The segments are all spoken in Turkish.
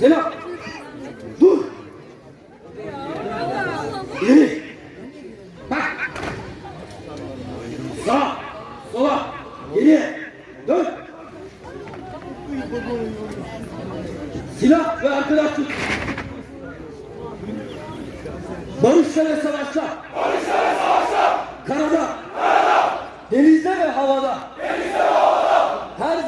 Zela. Dur. İleri. Bak. Sağ. Sola. Geriye. Dön. Silah ve arkadaşlık. Barışla ve savaşla. Barışla ve savaşla. Karada. Karada. Denizde ve havada.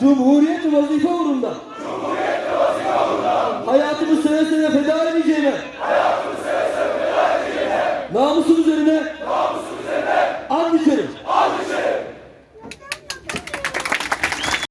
Cumhuriyet ve vazife uğrunda. Hayatımı seve seve feda edeceğime. Hayatımı seve seve feda edeceğime. Namusumuzu